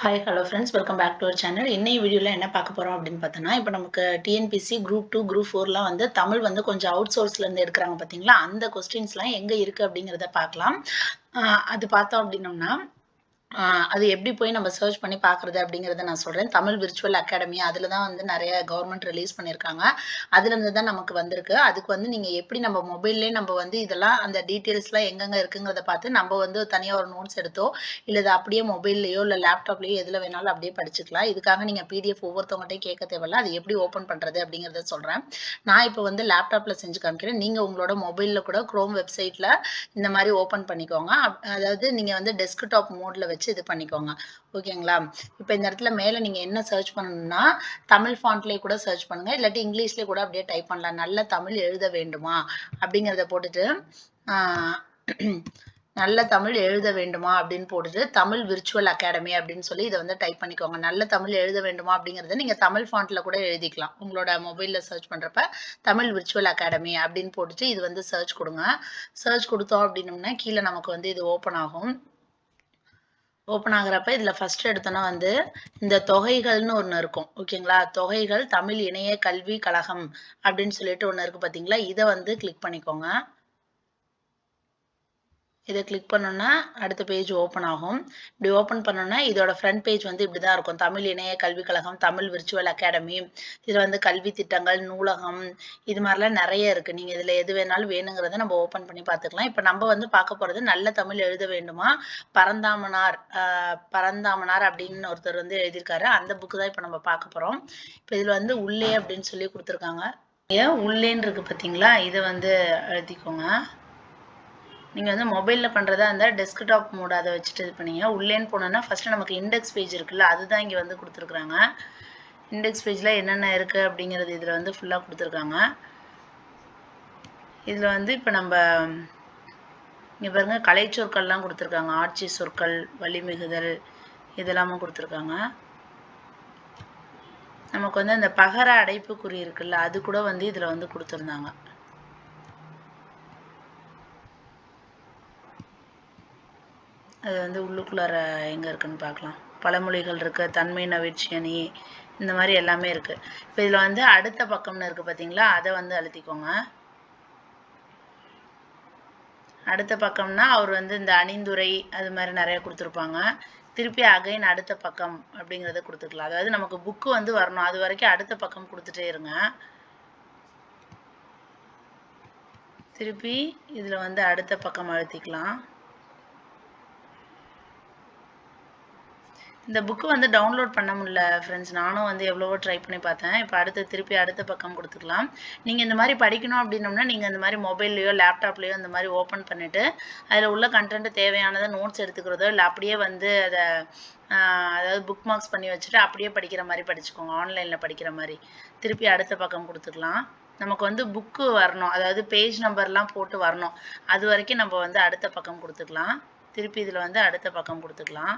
Hi hello friends welcome back to our channel இன்னைய வீடியோவில் என்ன பார்க்க போகிறோம் அப்படின்னு பார்த்தோன்னா இப்போ நமக்கு டிஎன்பிசி குரூப் டூ குரூப் ஃபோர்லாம் வந்து தமிழ் வந்து கொஞ்சம் அவுட் சோர்ஸ்லேருந்து எடுக்கிறாங்க பார்த்தீங்களா? அந்த கொஸ்டின்ஸ்லாம் எங்கே இருக்குது அப்படிங்கிறத பார்க்கலாம். அது பார்த்தோம் அப்படின்னோம்னா அது எப்படி போய் நம்ம சர்ச் பண்ணி பார்க்குறது அப்படிங்கிறத நான் சொல்கிறேன் தமிழ் விர்ச்சுவல் அகாடமி அதில் தான் வந்து நிறைய கவர்மெண்ட் ரிலீஸ் பண்ணியிருக்காங்க. அதுலேருந்து தான் நமக்கு வந்திருக்கு. அதுக்கு வந்து நீங்கள் எப்படி நம்ம மொபைல்லே நம்ம வந்து இதெல்லாம் அந்த டீட்டெயில்ஸ்லாம் எங்கெங்கே இருக்குங்கிறத பார்த்து நம்ம வந்து தனியாக ஒரு நோட்ஸ் எடுத்தோ இல்லை இது அப்படியே மொபைல்லையோ இல்லை லேப்டாப்லேயோ எதில் வேணாலும் அப்படியே படிச்சுக்கலாம். இதுக்காக நீங்கள் பிடிஎஃப் ஒவ்வொருத்தவங்கள்ட்டையும் கேட்க தேவையில்ல. அது எப்படி ஓப்பன் பண்ணுறது அப்படிங்கிறத சொல்கிறேன் நான் இப்போ வந்து லேப்டாப்பில் செஞ்சு காமிக்கிறேன். நீங்கள் உங்களோட மொபைலில் கூட க்ரோம் வெப்சைட்டில் இந்த மாதிரி ஓப்பன் பண்ணிக்கோங்க. அதாவது நீங்கள் வந்து டெஸ்க்டாப் மோடில் வச்சு வச்சு இது பண்ணிக்கோங்க. ஓகேங்களா? இப்போ இந்த இடத்துல மேலே நீங்கள் என்ன சர்ச் பண்ணணும்னா தமிழ் ஃபாண்ட்லேயே கூட சர்ச் பண்ணுங்கள் இல்லாட்டி இங்கிலீஷ்லேயே கூட அப்படியே டைப் பண்ணலாம். நல்ல தமிழ் எழுத வேண்டுமா? அப்படிங்கிறத போட்டுட்டு நல்ல தமிழ் எழுத வேண்டுமா? அப்படின்னு போட்டுட்டு தமிழ் விர்ச்சுவல் அகாடமி அப்படின்னு சொல்லி இதை வந்து டைப் பண்ணிக்கோங்க. நல்ல தமிழ் எழுத வேண்டுமா? அப்படிங்கிறத நீங்கள் தமிழ் ஃபாண்ட்டில் கூட எழுதிக்கலாம். உங்களோட மொபைலில் சர்ச் பண்ணுறப்ப தமிழ் விர்ச்சுவல் அகாடமி அப்படின்னு போட்டுட்டு இது வந்து சர்ச் கொடுங்க. சர்ச் கொடுத்தோம் அப்படின்னம்னா கீழே நமக்கு வந்து இது ஓப்பன் ஆகும். ஓப்பன் ஆகுறப்ப இதில் ஃபர்ஸ்ட் எடுத்தோன்னா வந்து இந்த தொகைகள்னு ஒன்று இருக்கும். ஓகேங்களா தொகைகள் தமிழ் இணைய கல்வி கழகம் அப்படின்னு சொல்லிட்டு ஒன்று இருக்குது பார்த்தீங்களா இதை வந்து கிளிக் பண்ணிக்கோங்க. இதை கிளிக் பண்ணோன்னா அடுத்த பேஜ் ஓப்பன் ஆகும். இப்படி ஓப்பன் பண்ணோன்னா இதோட ஃப்ரண்ட் பேஜ் வந்து இப்படி தான் இருக்கும். தமிழ் இணைய கல்விக் கழகம் தமிழ் விர்ச்சுவல் அகாடமி இதில் வந்து கல்வி திட்டங்கள் நூலகம் இது மாதிரிலாம் நிறைய இருக்குது நீங்கள் இதில் எது வேணாலும் வேணுங்கிறத நம்ம ஓப்பன் பண்ணி பார்த்துக்கலாம். இப்போ நம்ம வந்து பார்க்க போகிறது நல்ல தமிழ் எழுத வேண்டுமா? பரந்தாமனார் பரந்தாமனார் அப்படின்னு ஒருத்தர் வந்து எழுதியிருக்காரு. அந்த புக்கு தான் இப்போ நம்ம பார்க்க போகிறோம் இப்போ இதில் வந்து உள்ளே அப்படின்னு சொல்லி கொடுத்துருக்காங்க. ஏன் உள்ளேன்னு இருக்கு பார்த்தீங்களா இதை வந்து எழுதிக்கோங்க. நீங்கள் வந்து மொபைலில் பண்ணுறதா இருந்தால் டெஸ்க்டாப் மோட் அதை வச்சுட்டு இது பண்ணீங்க. உள்ளேன்னு போனோன்னா ஃபஸ்ட்டு நமக்கு இண்டெக்ஸ் பேஜ் இருக்குல்ல அதுதான் இங்கே வந்து கொடுத்துருக்குறாங்க. இண்டெக்ஸ் பேஜில் என்னென்ன இருக்குது அப்படிங்கிறது இதில் வந்து ஃபுல்லாக கொடுத்துருக்காங்க. இதில் வந்து இப்போ நம்ம இங்கே பாருங்கள் கலை சொற்கள்லாம் கொடுத்துருக்காங்க. ஆட்சி சொற்கள் வழிமிகுதல் இதெல்லாமும் கொடுத்துருக்காங்க. நமக்கு வந்து அந்த பகர அடைப்புக்குறி இருக்குல்ல அது கூட வந்து இதில் வந்து கொடுத்துருந்தாங்க. அது வந்து உள்ளுக்குள்ளார எங்கே இருக்குன்னு பார்க்கலாம் பழமொழிகள் இருக்கு தன்மை நவீழ்ச்சி அணி இந்த மாதிரி எல்லாமே இருக்கு. இப்போ இதில் வந்து அடுத்த பக்கம்னு இருக்கு பார்த்தீங்களா அதை வந்து அழுத்திக்கோங்க. அடுத்த பக்கம்னா அவர் வந்து இந்த அணிந்துரை அது மாதிரி நிறைய கொடுத்துருப்பாங்க. திருப்பி அகைன் அடுத்த பக்கம் அப்படிங்கிறத கொடுத்துக்கலாம். அதாவது நமக்கு புக்கு வந்து வரணும். அது வரைக்கும் அடுத்த பக்கம் கொடுத்துட்டே இருங்க. திருப்பி இதில் வந்து அடுத்த பக்கம் அழுத்திக்கலாம். இந்த புக்கு வந்து டவுன்லோட் பண்ண முடியல ஃப்ரெண்ட்ஸ் நானும் வந்து எவ்வளவோ ட்ரை பண்ணி பார்த்தேன். இப்போ அடுத்து திருப்பி அடுத்த பக்கம் கொடுத்துக்கலாம். நீங்கள் இந்த மாதிரி படிக்கணும் அப்படின்னோம்னா நீங்கள் இந்த மாதிரி மொபைல்லையோ லேப்டாப்லேயோ இந்த மாதிரி ஓப்பன் பண்ணிவிட்டு அதில் உள்ள கண்டென்ட் தேவையானதை நோட்ஸ் எடுத்துக்கிறதோ இல்லை அப்படியே வந்து அதை அதாவது புக் மார்க்ஸ் பண்ணி வச்சுட்டு அப்படியே படிக்கிற மாதிரி படிச்சுக்கோங்க. ஆன்லைனில் படிக்கிற மாதிரி. திருப்பி அடுத்த பக்கம் கொடுத்துக்கலாம். நமக்கு வந்து புக்கு வரணும். அதாவது பேஜ் நம்பர்லாம் போட்டு வரணும். அது வரைக்கும் நம்ம வந்து அடுத்த பக்கம் கொடுத்துக்கலாம். திருப்பி இதில் வந்து அடுத்த பக்கம் கொடுத்துக்கலாம்.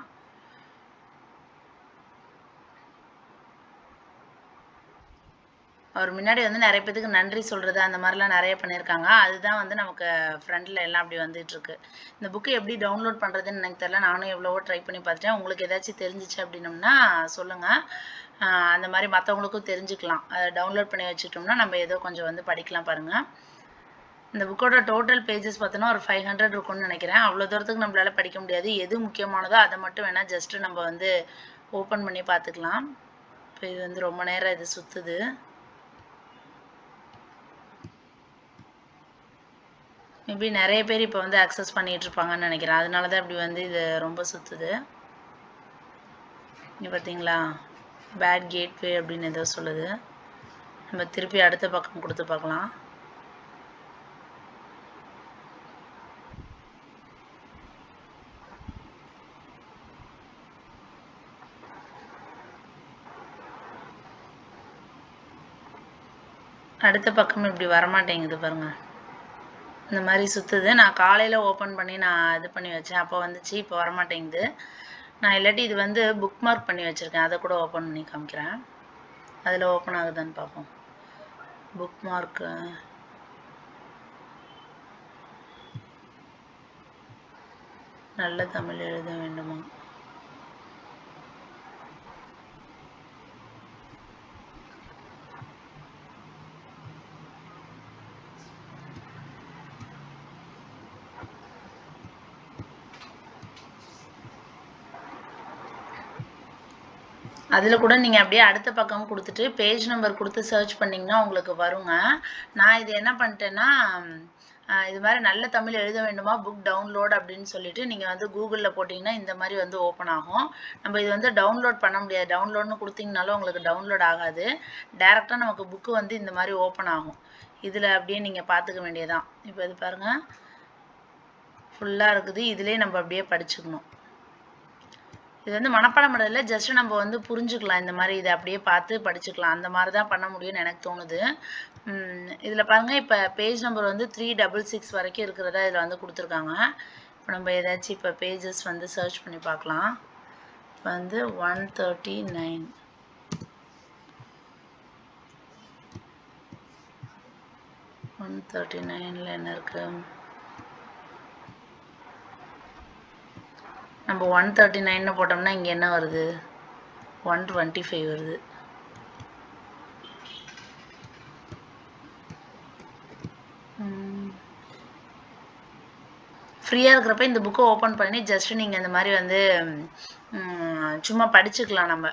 அவர் முன்னாடி வந்து நிறைய பேத்துக்கு நன்றி சொல்றது அந்த மாதிரிலாம் நிறைய பண்ணியிருக்காங்க. அதுதான் வந்து நமக்கு ஃப்ரண்ட்ல எல்லாம் அப்படி வந்துட்டு இருக்கு. இந்த புக்கு எப்படி டவுன்லோட் பண்றதுன்னு எனக்கு தெரியல. நானும் எவ்வளவோ ட்ரை பண்ணி பார்த்துட்டேன். உங்களுக்கு ஏதாச்சும் தெரிஞ்சிச்சு அப்படின்னம்னா சொல்லுங்க. அந்த மாதிரி மற்றவங்களுக்கும் தெரிஞ்சுக்கலாம். அதை டவுன்லோட் பண்ணி வச்சுட்டோம்னா நம்ம ஏதோ கொஞ்சம் வந்து படிக்கலாம் பாருங்க. இந்த புக்கோட டோட்டல் பேஜஸ் பார்த்தோன்னா ஒரு ஃபைவ் ஹண்ட்ரட் இருக்கும்னு நினைக்கிறேன். அவ்வளோ தூரத்துக்கு நம்மளால படிக்க முடியாது. எது முக்கியமானதோ அதை மட்டும் வேணால் ஜஸ்ட்டு நம்ம வந்து ஓப்பன் பண்ணி பார்த்துக்கலாம். இப்போ இது வந்து ரொம்ப நேரம் இது சுற்றுது மேபி நிறைய பேர் இப்போ வந்து அக்சஸ் பண்ணிகிட்டு இருப்பாங்கன்னு நினைக்கிறேன். அதனால தான் இப்படி வந்து இது ரொம்ப சுற்றுது இங்கே பார்த்தீங்களா பேட் கேட்வே அப்படின்னு ஏதோ சொல்லுது. நம்ம திருப்பி அடுத்த பக்கம் கொடுத்து பார்க்கலாம். அடுத்த பக்கம் இப்படி வரமாட்டேங்குது பாருங்கள் இந்த மாதிரி சுற்றுது நான் காலையில் ஓப்பன் பண்ணி நான் இது பண்ணி வச்சேன். அப்போ வந்துச்சு இப்போ வரமாட்டேங்குது. நான் இல்லாட்டி இது வந்து புக் மார்க் பண்ணி வச்சுருக்கேன். அதை கூட ஓப்பன் பண்ணி காமிக்கிறேன். அதில் ஓப்பன் ஆகுதான்னு பார்ப்போம் புக் மார்க்கு நல்ல தமிழ் எழுத வேண்டுமா? அதில் கூட நீங்கள் அப்படியே அடுத்த பக்கம் கொடுத்துட்டு பேஜ் நம்பர் கொடுத்து சர்ச் பண்ணிங்கன்னா உங்களுக்கு வருங்க. நான் இது என்ன பண்ணிட்டேன்னா இது மாதிரி நல்ல தமிழ் எழுத வேண்டுமா புக் டவுன்லோட் அப்படின்னு சொல்லிட்டு நீங்கள் வந்து கூகுளில் போட்டிங்கன்னா இந்த மாதிரி வந்து ஓப்பன் ஆகும். நம்ம இது வந்து டவுன்லோட் பண்ண முடியாது. டவுன்லோட்னு கொடுத்தீங்கனாலும் உங்களுக்கு டவுன்லோட் ஆகாது. டேரெக்டாக நமக்கு புக்கு வந்து இந்த மாதிரி ஓப்பன் ஆகும். இதில் அப்படியே நீங்கள் பார்த்துக்க வேண்டியதான் இப்போ இது பாருங்கள் ஃபுல்லாக இருக்குது. இதிலே நம்ம அப்படியே படிச்சுக்கணும். இது வந்து மனப்பாடம் பண்ணதில்ல ஜஸ்ட் நம்ம வந்து புரிஞ்சுக்கலாம். இந்த மாதிரி இதை அப்படியே பார்த்து படிச்சுக்கலாம். அந்த மாதிரி தான் பண்ண முடியும்னு எனக்கு தோணுது. இதில் பாருங்கள் இப்போ பேஜ் நம்பர் வந்து த்ரீ டபுள் சிக்ஸ் வரைக்கும் இருக்கிறதா இதில் வந்து கொடுத்துருக்காங்க. இப்போ நம்ம ஏதாச்சும் இப்போ பேஜஸ் வந்து சர்ச் பண்ணி பார்க்கலாம். இப்போ வந்து one thirty nine one thirty நைனில் என்ன இருக்குது நம்ம ஒன் தேர்ட்டி நைன்னு போட்டோம்னா இங்கே என்ன வருது? ஒன் டுவெண்ட்டி ஃபைவ் வருது ஃப்ரீயாக இருக்கிறப்ப இந்த புக்கை ஓப்பன் பண்ணி ஜஸ்ட் நீங்கள் இந்த மாதிரி வந்து சும்மா படிச்சுக்கலாம் நம்ம.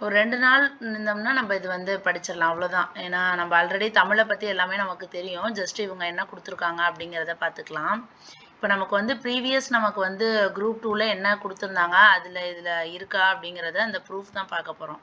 ஒரு ரெண்டு நாள் இருந்தோம்னா நம்ம இது வந்து படிச்சிடலாம் அவ்வளோதான் ஏன்னா நம்ம ஆல்ரெடி தமிழை பற்றி எல்லாமே நமக்கு தெரியும். ஜஸ்ட் இவங்க என்ன கொடுத்துருக்காங்க அப்படிங்கிறத பார்த்துக்கலாம். இப்போ நமக்கு வந்து ப்ரீவியஸ் நமக்கு வந்து குரூப் டூவில் என்ன கொடுத்துருந்தாங்க அதில் இதில் இருக்கா அப்படிங்கிறத அந்த ப்ரூஃப் தான் பார்க்க போகிறோம்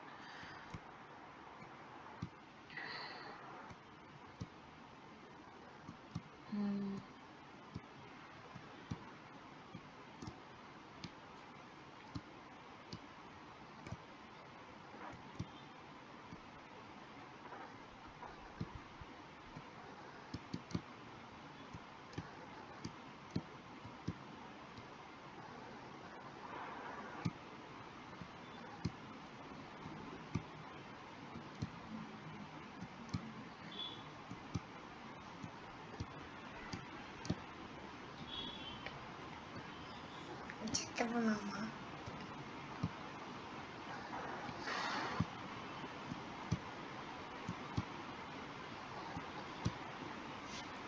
சித்தப்பா மாமா.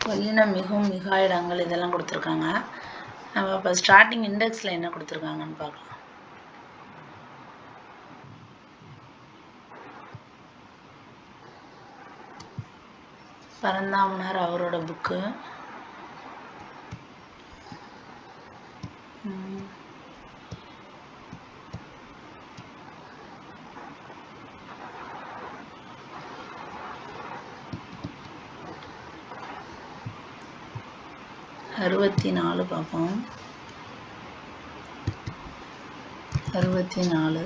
வல்லினம் மிகவும் மிகா இடங்கள் இதெல்லாம் கொடுத்துருக்காங்க. நம்ம இப்போ ஸ்டார்டிங் இண்டெக்ஸில் என்ன கொடுத்துருக்காங்கன்னு பார்க்கலாம். பரந்தாமனார் அவரோட புக்கு அறுபத்தி நாலு பார்ப்போம் அறுபத்தி நாலு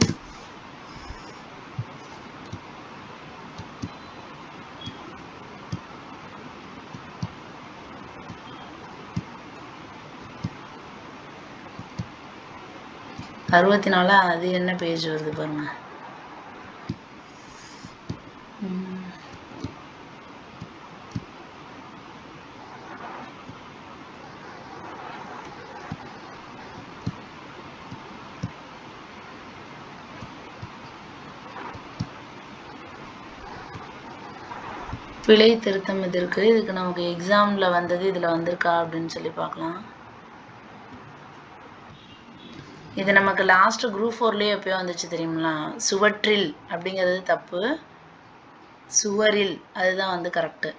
அறுபத்தி நாலு அது என்ன பேஜ் வருது பாருங்க. பிழை திருத்தம் இது இருக்கு. இதுக்கு நமக்கு எக்ஸாம்ல வந்தது இதுல வந்திருக்கா அப்படின்னு சொல்லி பார்க்கலாம். இது நமக்கு லாஸ்ட் குரூப் ஃபோர்லேயே எப்பயோ வந்துச்சு தெரியுங்களா? சுவற்றில் அப்படிங்கிறது தப்பு. சுவரில் அதுதான் வந்து கரெக்டு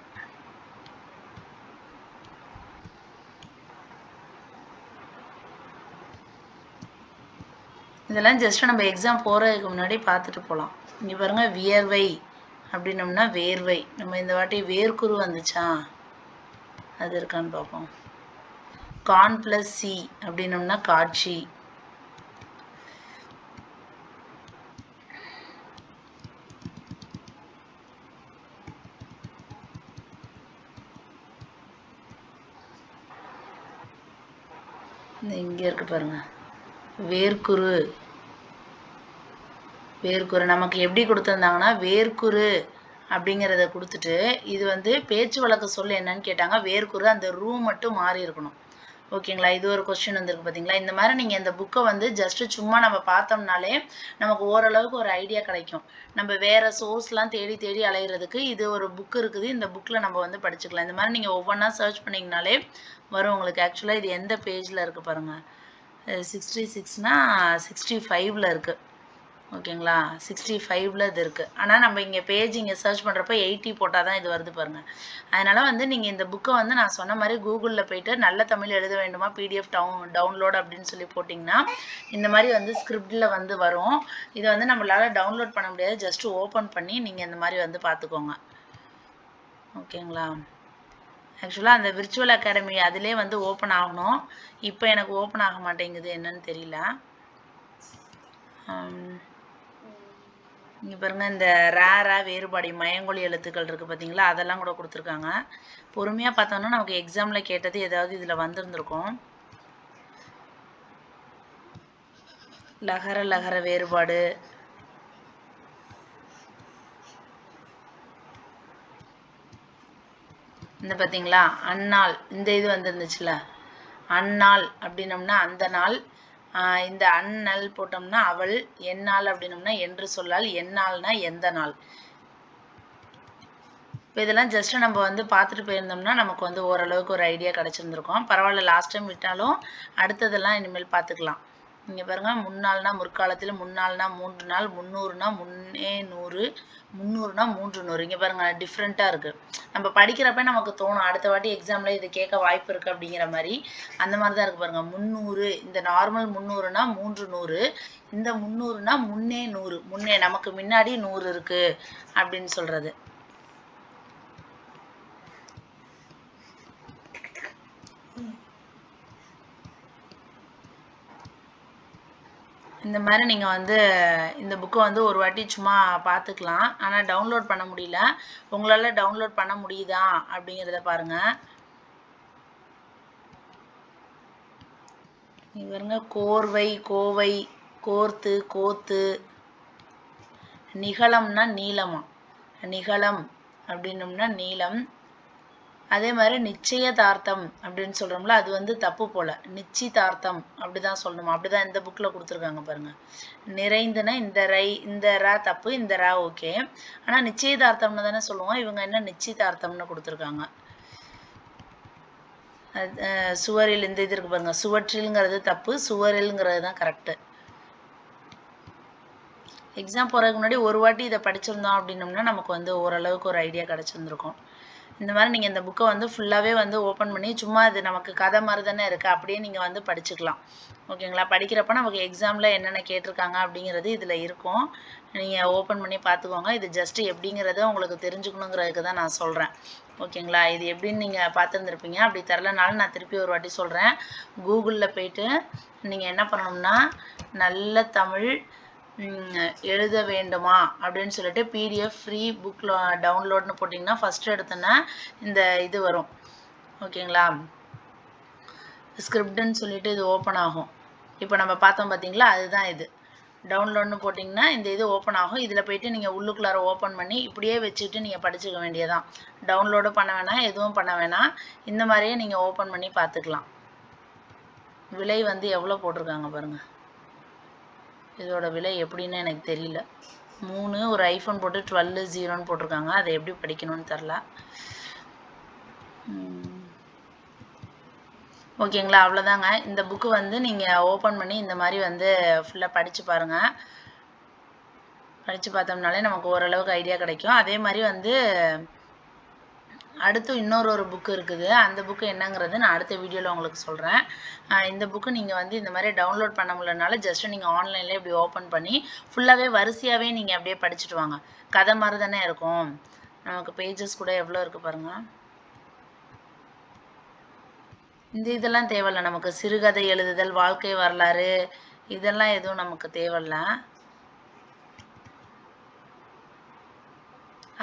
இதெல்லாம் ஜஸ்ட் நம்ம எக்ஸாம் போகிறதுக்கு முன்னாடி பார்த்துட்டு போகலாம் இங்கே பாருங்க வியர்வை. அப்படின்னம்னா வேர்வை. நம்ம இந்த வாட்டி வேர்க்குரு வந்துச்சா? அது இருக்கான்னு பார்ப்போம். கான் பிளஸ் சி அப்படின்னம்னா காட்சி. இங்கே இங்க இருக்கு பாருங்க. வேர்க்குரு. வேர்க்குரு. நமக்கு எப்படி கொடுத்துருந்தாங்கன்னா வேர்க்குரு அப்படிங்கிறத கொடுத்துட்டு இது வந்து பேச்சு வழக்கு சொல் என்னன்னு கேட்டாங்க. வேர்க்குரு அந்த ரூ மட்டும் மாறி இருக்கணும். ஓகேங்களா? இது ஒரு கொஸ்டின் வந்திருக்கு பார்த்தீங்களா இந்த மாதிரி நீங்கள் இந்த புக்கை வந்து ஜஸ்ட்டு சும்மா நம்ம பார்த்தோம்னாலே நமக்கு ஓரளவுக்கு ஒரு ஐடியா கிடைக்கும். நம்ம வேறு சோர்ஸ்லாம் தேடி தேடி அலையிறதுக்கு இது ஒரு புக் இருக்குது. இந்த புக்கில் நம்ம வந்து படிச்சுக்கலாம். இந்த மாதிரி நீங்கள் ஒவ்வொன்றா சர்ச் பண்ணிங்கனாலே வரும் உங்களுக்கு. ஆக்சுவலாக இது எந்த பேஜில் இருக்குது பாருங்கள் சிக்ஸ்டி சிக்ஸ்னால் சிக்ஸ்டி ஃபைவ்ல இருக்குது ஓகேங்களா? சிக்ஸ்டி ஃபைவ்ல இது இருக்குது ஆனால் நம்ம இங்கே பேஜ் இங்கே சர்ச் பண்ணுறப்ப எயிட்டி போட்டால் தான் இது வருது பாருங்கள் அதனால் வந்து நீங்கள் இந்த புக்கை வந்து நான் சொன்ன மாதிரி கூகுளில் போயிட்டு நல்ல தமிழ் எழுத வேண்டுமா? பிடிஎஃப் டவுன் டவுன்லோட் அப்படின்னு சொல்லி போட்டிங்கன்னா இந்த மாதிரி வந்து ஸ்கிரிப்டில் வந்து வரும். இதை வந்து நம்மளால் டவுன்லோட் பண்ண முடியாது. ஜஸ்ட் ஓப்பன் பண்ணி நீங்கள் இந்த மாதிரி வந்து பார்த்துக்கோங்க. ஓகேங்களா? ஆக்சுவலாக அந்த விர்ச்சுவல் அகாடமி அதிலே வந்து ஓப்பன் ஆகணும். இப்போ எனக்கு ஓப்பன் ஆக மாட்டேங்குது என்னன்னு தெரியல. Um, இங்கே பாருங்க இந்த ரேரா வேறுபாடு மயங்கொழி எழுத்துக்கள் இருக்குது பார்த்தீங்களா அதெல்லாம் கூட கொடுத்துருக்காங்க. பொறுமையாக பார்த்தோம்னா நமக்கு எக்ஸாமில் கேட்டது ஏதாவது இதில் வந்திருந்திருக்கும். லகர லகர வேறுபாடு. இந்த பார்த்தீங்களா அந்நாள். இந்த இது வந்துருந்துச்சுல. அந்நாள் அப்படின்னம்னா அந்த நாள் இந்த அண்ணல் போட்டோம்னா அவள் எந்நாள் அப்படின்னம்னா என்று சொல்லால் என்னால்னா எந்த நாள்? இப்போ இதெல்லாம் ஜஸ்ட் நம்ம வந்து பார்த்துட்டு போயிருந்தோம்னா நமக்கு வந்து ஓரளவுக்கு ஒரு ஐடியா கிடச்சிருந்துருக்கும். பரவாயில்ல லாஸ்ட் டைம் விட்டாலும் அடுத்ததெல்லாம் இனிமேல் பார்த்துக்கலாம். இங்கே பாருங்க முன்னாள்னா முற்காலத்தில் முன்னாள்னா மூன்று நாள் முந்நூறுனா முன்னே நூறு முந்நூறுனா மூன்று நூறு. இங்கே பாருங்க டிஃப்ரெண்ட்டாக இருக்குது நம்ம படிக்கிறப்ப நமக்கு தோணும் அடுத்த வாட்டி எக்ஸாமில் இது கேட்க வாய்ப்பு இருக்குது அப்படிங்கிற மாதிரி. அந்த மாதிரி தான் இருக்குது பாருங்க முந்நூறு இந்த நார்மல் முந்நூறுனா மூன்று நூறு இந்த முந்நூறுனா முன்னே நூறு. முன்னே நமக்கு முன்னாடி நூறு இருக்குது அப்படின்னு சொல்கிறது இந்த மாதிரி நீங்கள் வந்து இந்த புக்கை வந்து ஒரு வாட்டி சும்மா பார்த்துக்கலாம் ஆனால் டவுன்லோட் பண்ண முடியல. உங்களால் டவுன்லோட் பண்ண முடியுதா? அப்படிங்கிறத பாருங்கள் இங்க பாருங்க. கோர்வை கோவை கோர்த்து கோத்து. நிகழம்னா நீளமா. நிகழம் அப்படின்னம்னா நீளம். அதே மாதிரி நிச்சயதார்த்தம் அப்படின்னு சொல்றோம்ல அது வந்து தப்பு போல. நிச்சயதார்த்தம் அப்படிதான் சொல்லணும்? அப்படிதான் இந்த புக்ல கொடுத்துருக்காங்க பாருங்க. நிறைந்துனா இந்த ரை இந்த ரா தப்பு இந்த ரா ஓகே. ஆனா நிச்சயதார்த்தம்னு தானே சொல்லுவோம். இவங்க என்ன நிச்சயதார்த்தம்னு கொடுத்துருக்காங்க? அது, சுவரில் இந்த இது இருக்கு பாருங்க. சுவற்றில்ங்கிறது தப்பு சுவரில்ங்கிறது தான் கரெக்டு எக்ஸாம் போகிறதுக்கு முன்னாடி ஒரு வாட்டி இதை படிச்சிருந்தோம் அப்படின்னம்னா நமக்கு வந்து ஓரளவுக்கு ஒரு ஐடியா கிடச்சிருந்துருக்கும். இந்த மாதிரி நீங்கள் இந்த புக்கை வந்து ஃபுல்லாகவே வந்து ஓப்பன் பண்ணி சும்மா இது நமக்கு கதை மாதிரி தானே இருக்குது அப்படியே நீங்கள் வந்து படிச்சுக்கலாம். ஓகேங்களா படிக்கிறப்ப நமக்கு எக்ஸாமில் என்னென்ன கேட்டிருக்காங்க அப்படிங்கிறது இதில் இருக்கும். நீங்கள் ஓப்பன் பண்ணி பார்த்துக்கோங்க. இது ஜஸ்ட் எப்படிங்கிறத உங்களுக்கு தெரிஞ்சுக்கணுங்கிறதுக்கு தான் நான் சொல்கிறேன் ஓகேங்களா இது எப்படின்னு நீங்கள் பார்த்துருந்துருப்பீங்க. அப்படி தரலனாலும் நான் திருப்பி ஒரு வாட்டி சொல்கிறேன் கூகுளில் போயிட்டு நீங்கள் என்ன பண்ணணும்னா நல்ல தமிழ் எழுத வேண்டுமா? அப்படின்னு சொல்லிட்டு பிடிஎஃப் ஃப்ரீ புக்கில் டவுன்லோட்னு போட்டிங்கன்னா ஃபஸ்ட்டு எடுத்தோன்னா இந்த இது வரும். ஓகேங்களா? ஸ்கிரிப்டுன்னு சொல்லிட்டு இது ஓப்பன் ஆகும். இப்போ நம்ம பார்த்தோம் பார்த்தீங்களா? அதுதான் இது. டவுன்லோட்னு போட்டிங்கன்னா இந்த இது ஓப்பன் ஆகும். இதில் போயிட்டு நீங்கள் உள்ளுக்குள்ளார ஓப்பன் பண்ணி இப்படியே வச்சுட்டு நீங்கள் படிச்சுக்க வேண்டியதான் டவுன்லோடும் பண்ண வேணாம் எதுவும் பண்ண வேணாம். இந்த மாதிரியே நீங்கள் ஓப்பன் பண்ணி பார்த்துக்கலாம். விலை வந்து எவ்வளோ போட்டிருக்காங்க பாருங்கள் இதோட விலை எப்படின்னு எனக்கு தெரியல. மூணு ஒரு ஐஃபோன் போட்டு டுவெல் ஜீரோன்னு போட்டிருக்காங்க. அதை எப்படி படிக்கணும்னு தெரில ஓகேங்களா அவ்வளோதாங்க. இந்த புக்கு வந்து நீங்கள் ஓப்பன் பண்ணி இந்த மாதிரி வந்து ஃபுல்லாக படித்து பாருங்கள் படித்து பார்த்தோம்னாலே நமக்கு ஓரளவுக்கு ஐடியா கிடைக்கும். அதே மாதிரி வந்து அடுத்து இன்னொரு ஒரு புக்கு இருக்குது. அந்த புக்கு என்னங்கிறது நான் அடுத்த வீடியோவில் உங்களுக்கு சொல்கிறேன் இந்த புக்கு நீங்கள் வந்து இந்த மாதிரி டவுன்லோட் பண்ண முடியலனால ஜஸ்ட் நீங்கள் ஆன்லைனில் இப்படி ஓப்பன் பண்ணி ஃபுல்லாகவே வரிசையாகவே நீங்கள் அப்படியே படிச்சுட்டு வாங்க. கதை மாதிரி தானே இருக்கும். நமக்கு பேஜஸ் கூட எவ்வளோ இருக்குது பாருங்கள் இந்த இதெல்லாம் தேவையில்ல. நமக்கு சிறுகதை எழுதுதல் வாழ்க்கை வரலாறு இதெல்லாம் எதுவும் நமக்கு தேவையில்ல.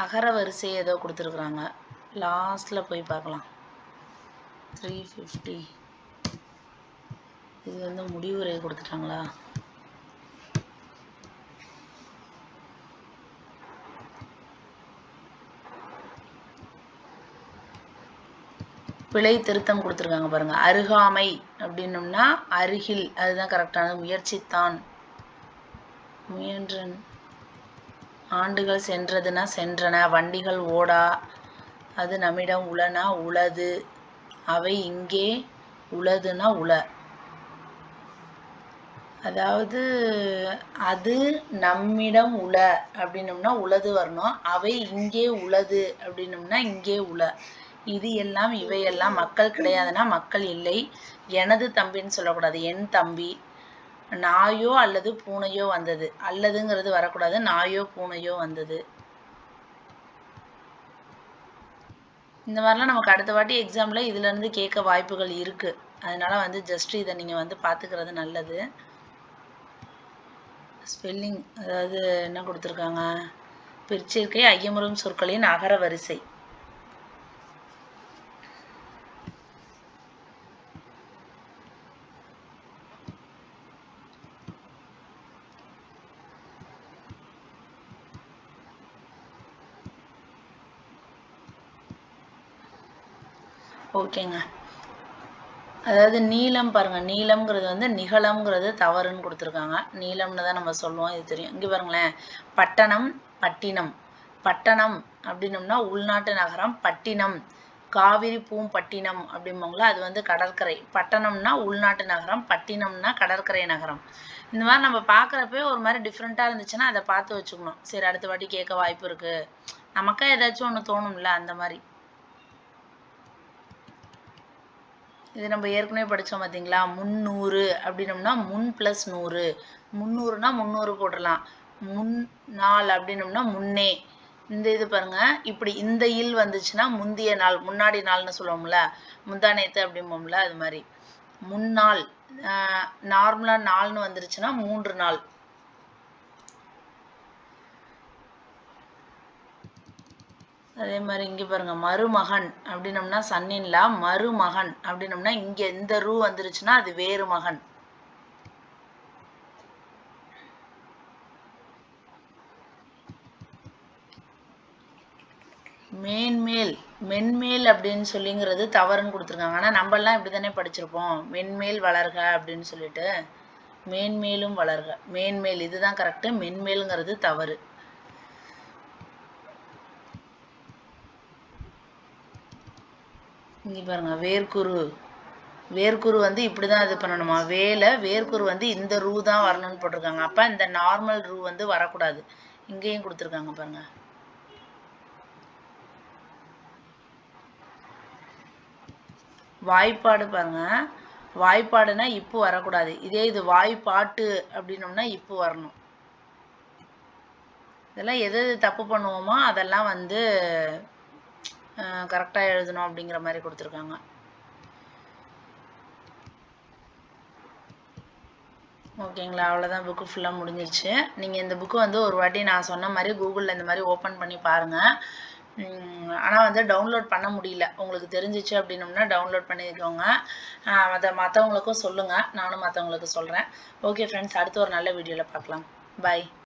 அகர வரிசை ஏதோ கொடுத்துருக்குறாங்க. லாஸ்ட்டில் போய் பார்க்கலாம். த்ரீ ஃபிஃப்டி இது வந்து முடிவுரை கொடுத்துட்டாங்களா? பிழை திருத்தம் கொடுத்துருக்காங்க பாருங்க. அருகாமை அப்படின்னம்னா அருகில். அதுதான் கரெக்டானது முயற்சித்தான். முயன்றன். ஆண்டுகள் சென்றதுன்னா சென்றன. வண்டிகள் ஓடா. அது நம்மிடம் உளனா உளது. அவை இங்கே உளதுனா உள. அதாவது அது நம்மிடம் உள அப்படின்னம்னா உளது வரணும். அவை இங்கே உளது அப்படின்னம்னா இங்கே உள. இது எல்லாம் இவையெல்லாம் மக்கள் கிடையாதுன்னா மக்கள் இல்லை. எனது தம்பின்னு சொல்லக்கூடாது. என் தம்பி நாயோ அல்லது பூனையோ வந்தது. அல்லதுங்கிறது வரக்கூடாது. நாயோ பூனையோ வந்தது. இந்த மாதிரிலாம் நமக்கு அடுத்த வாட்டி எக்ஸாமில் இதுலேருந்து கேட்க வாய்ப்புகள் இருக்குது அதனால் வந்து ஜஸ்ட் இதை நீங்கள் வந்து பார்த்துக்கிறது நல்லது. ஸ்பெல்லிங் அதாவது என்ன கொடுத்துருக்காங்க? பிரிச்சிருக்கை ஐயமுறும் சொற்களின் அகர வரிசை. ஓகேங்க. அதாவது நீளம் பாருங்க. நீளம்ங்கிறது வந்து நிகழம்ங்கிறது தவறுன்னு கொடுத்துருக்காங்க. நீளம்னு தான் நம்ம சொல்லுவோம். இது தெரியும். இங்கே பாருங்களேன். பட்டணம் பட்டினம். பட்டணம் அப்படின்னம்னா உள்நாட்டு நகரம் பட்டினம். காவிரி பூம்பட்டினம் அப்படிம்பாங்களா அது வந்து கடற்கரை. பட்டணம்னா உள்நாட்டு நகரம் பட்டினம்னா கடற்கரை நகரம். இந்த மாதிரி நம்ம பார்க்குறப்பே ஒரு மாதிரி டிஃப்ரெண்ட்டாக இருந்துச்சுன்னா அதை பார்த்து வச்சுக்கணும். சரி அடுத்த வாட்டி கேட்க வாய்ப்பு இருக்கு. நமக்கா ஏதாச்சும் ஒன்று தோணும்ல அந்த மாதிரி. இது நம்ம ஏற்கனவே படித்தோம் பார்த்தீங்களா முந்நூறு அப்படின்னம்னா முன் ப்ளஸ் நூறு. முந்நூறுனா முந்நூறு போட்டுடலாம் முன் நாள் அப்படின்னம்னா முன்னே. இந்த இது பாருங்க. இப்படி இந்த இல் வந்துச்சுன்னா முந்திய நாள் முன்னாடி நாள்னு சொல்லுவோம்ல. முந்தானேத்து அப்படிம்போம்ல அது மாதிரி. முன்னாள் நார்மலாக நாள்னு வந்துருச்சுன்னா மூன்று நாள். அதே மாதிரி இங்கே பாருங்க மருமகன் அப்படின்னம்னா சன்னின்லா மருமகன் அப்படின்னம்னா இங்கே இந்த ரூ வந்துருச்சுன்னா அது வேறு மகன். மேன்மேல் மென்மேல் அப்படின்னு சொல்லிங்கிறது தவறுன்னு கொடுத்துருக்காங்க. ஆனால் நம்மளாம் இப்படி தானே படிச்சிருப்போம். மென்மேல் வளர்க அப்படின்னு சொல்லிட்டு மேன்மேலும் வளர்க. மேன்மேல் இதுதான் கரெக்டு மென்மேலுங்கிறது தவறு. இங்கே பாருங்க வேர்க்குரு. வேர்க்குரு வந்து இப்படி தான் இது பண்ணணுமா? வேலை வேர்க்குரு வந்து இந்த ரூ தான் வரணும்னு போட்டிருக்காங்க. அப்போ இந்த நார்மல் ரூ வந்து வரக்கூடாது. இங்கேயும் கொடுத்துருக்காங்க பாருங்க. வாய்ப்பாடு பாருங்க. வாய்ப்பாடுனா இப்போ வரக்கூடாது. இதே இது வாய்ப்பாட்டு அப்படின்னோம்னா இப்போ வரணும். இதெல்லாம் எது எது தப்பு பண்ணுவோமோ அதெல்லாம் வந்து கரெக்டாக எழுதணும் அப்படிங்கிற மாதிரி கொடுத்துருக்காங்க. ஓகேங்களா அவ்வளோதான் புக்கு ஃபுல்லாக முடிஞ்சிருச்சு. நீங்கள் இந்த புக்கு வந்து ஒரு வாட்டி நான் சொன்ன மாதிரி கூகுளில் இந்த மாதிரி ஓப்பன் பண்ணி பாருங்கள் ஆனால் வந்து டவுன்லோட் பண்ண முடியல. உங்களுக்கு தெரிஞ்சிச்சு அப்படின்னம்னா டவுன்லோட் பண்ணிக்கோங்க. அதை மற்றவங்களுக்கும் சொல்லுங்கள் நானும் மற்றவங்களுக்கு சொல்கிறேன் ஓகே ஃப்ரெண்ட்ஸ் அடுத்து ஒரு நல்ல வீடியோவில் பார்க்கலாம். பாய்